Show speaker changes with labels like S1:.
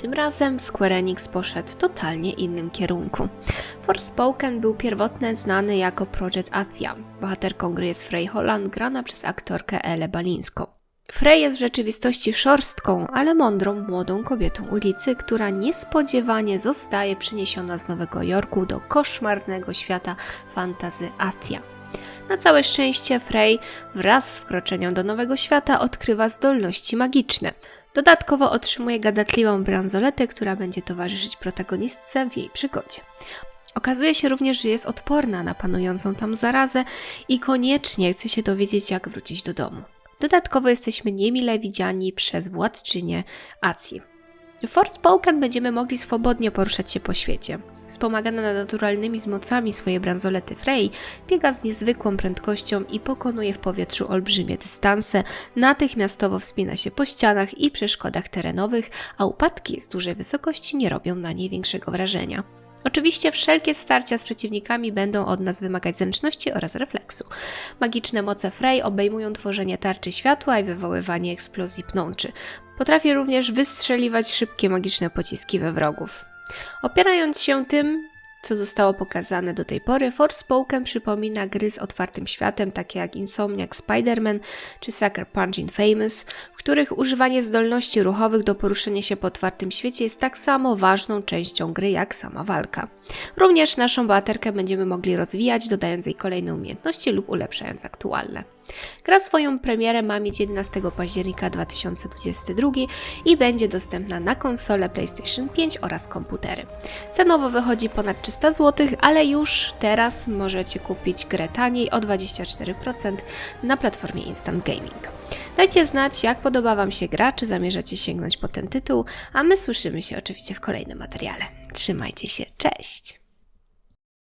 S1: Tym razem Square Enix poszedł w totalnie innym kierunku. Forspoken był pierwotnie znany jako Project Athia. Bohaterką gry jest Frey Holland, grana przez aktorkę Elę Balińską. Frey jest w rzeczywistości szorstką, ale mądrą młodą kobietą ulicy, która niespodziewanie zostaje przeniesiona z Nowego Jorku do koszmarnego świata fantazy Athia. Na całe szczęście Frey wraz z wkroczeniem do nowego świata odkrywa zdolności magiczne. Dodatkowo otrzymuje gadatliwą bransoletę, która będzie towarzyszyć protagonistce w jej przygodzie. Okazuje się również, że jest odporna na panującą tam zarazę i koniecznie chce się dowiedzieć, jak wrócić do domu. Dodatkowo jesteśmy niemile widziani przez władczynię Acji. W Forspoken będziemy mogli swobodnie poruszać się po świecie. Wspomagana naturalnymi mocami swojej bransolety Frey, biega z niezwykłą prędkością i pokonuje w powietrzu olbrzymie dystanse, natychmiastowo wspina się po ścianach i przeszkodach terenowych, a upadki z dużej wysokości nie robią na niej większego wrażenia. Oczywiście wszelkie starcia z przeciwnikami będą od nas wymagać zręczności oraz refleksu. Magiczne moce Frey obejmują tworzenie tarczy światła i wywoływanie eksplozji pnączy. Potrafi również wystrzeliwać szybkie magiczne pociski we wrogów. Opierając się tym, co zostało pokazane do tej pory, Forspoken przypomina gry z otwartym światem, takie jak Insomniac Spider-Man czy Sucker Punch Infamous, w których używanie zdolności ruchowych do poruszenia się po otwartym świecie jest tak samo ważną częścią gry jak sama walka. Również naszą bohaterkę będziemy mogli rozwijać, dodając jej kolejne umiejętności lub ulepszając aktualne. Gra swoją premierę ma mieć 11 października 2022 i będzie dostępna na konsole PlayStation 5 oraz komputery. Cenowo wychodzi ponad 300 zł, ale już teraz możecie kupić grę taniej o 24% na platformie Instant Gaming. Dajcie znać, jak podoba Wam się gra, czy zamierzacie sięgnąć po ten tytuł, a my słyszymy się oczywiście w kolejnym materiale. Trzymajcie się, cześć!